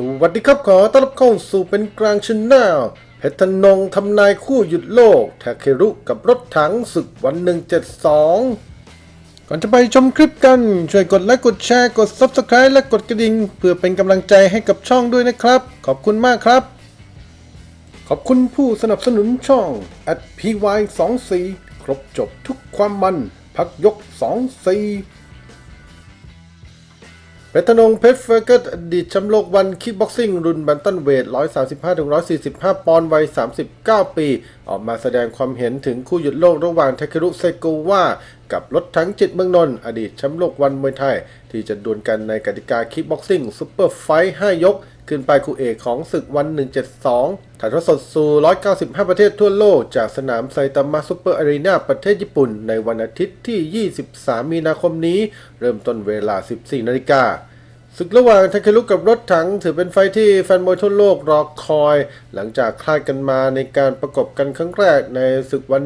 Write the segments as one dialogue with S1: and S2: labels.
S1: สวัสดีครับขอต้อนรับเข้าสู่เป็นกลางชแนลเพชรธนงทำนายคู่หยุดโลกทาเครุกับรถถังศึกวัน 172 ก่อนจะไปชมคลิปกัน ช่วยกดไลค์กดแชร์กด Subscribe และกดกระดิ่งเพื่อเป็นกำลังใจให้กับช่องด้วยนะครับ ขอบคุณมากครับ ขอบคุณผู้สนับสนุนช่อง @py24 ครบจบทุกความมัน พักยก 24 เพชรนงเพชรเฟอร์เกตอดีตแชมป์โลกวันคิกบ็อกซิ่งรุ่นแบนตันเวท 135-145 ปอนด์วัย 39 ปี ออกมาแสดงความเห็นถึงคู่หยุดโลกระหว่างเทคเครุเซโกวากับรถถังจิตเมืองนนท์อดีตแชมป์โลกวันมวยไทย ที่จะดวลกันในกติกาคิกบ็อกซิ่งซูเปอร์ไฟท์5ยก ขึ้นไปคู่เอกของศึกวัน 172 ถ่ายทอดสดสู่ 195 ประเทศทั่วโลก จากสนามไซตามะซูเปอร์อารีนาประเทศญี่ปุ่น ในวันอาทิตย์ที่ 23 มีนาคมนี้ เริ่มต้นเวลา 14 นาฬิกาศึกระหว่างทาเคลุกับรถถังถือเป็นไฟท์ที่แฟนมวยทั่วโลกรอคอย หลังจากคลาดกันมาในการประกบกันครั้งแรกในศึกวัน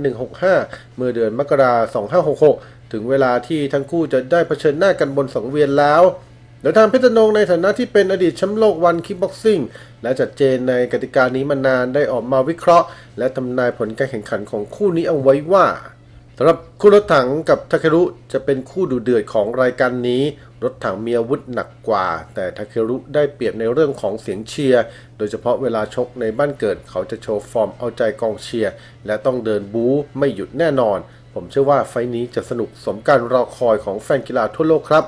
S1: 165 เมื่อเดือนมกราคม 2566 ถึงเวลาที่ทั้งคู่จะได้เผชิญหน้ากันบนสังเวียนแล้ว โดยทางเพชรนงในฐานะที่เป็นอดีตแชมป์โลกวันคิกบ็อกซิ่งและจัดเจนในกติกานี้มานานได้ออกมาวิเคราะห์ และทำนายผลการแข่งขันของคู่นี้เอาไว้ว่าสำหรับคู่รถถังกับทาเครุจะเป็นคู่ดูเดือดของรายการนี้ รถถังมีอาวุธหนักกว่า แต่ทาเครุได้เปรียบในเรื่องของเสียงเชียร์ โดยเฉพาะเวลาชกในบ้านเกิดเขาจะโชว์ฟอร์มเอาใจกองเชียร์ และต้องเดินบู๊ไม่หยุดแน่นอน ผมเชื่อว่าไฟล์นี้จะสนุกสมการรอคอยของแฟนกีฬาทั่วโลกครับ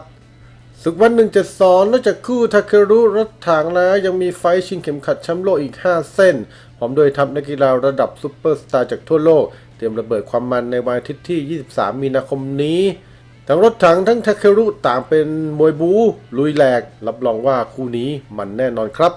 S1: ศึกวันหนึ่งจะสอนนอกจากคู่ทาเครุรถถังแล้วยังมีไฟชิงเข็มขัดแชมป์โลกอีก 5 เส้น พร้อมโดยทัพนักกีฬาระดับซูเปอร์สตาร์จากทั่วโลก เตรียมระเบิดความมันในวันอาทิตย์ที่ 23 มีนาคมนี้ ทั้งรถถังทั้งทาเครุต่างเป็นมวยบูลุยแหลก รับรองว่าคู่นี้มันแน่นอนครับ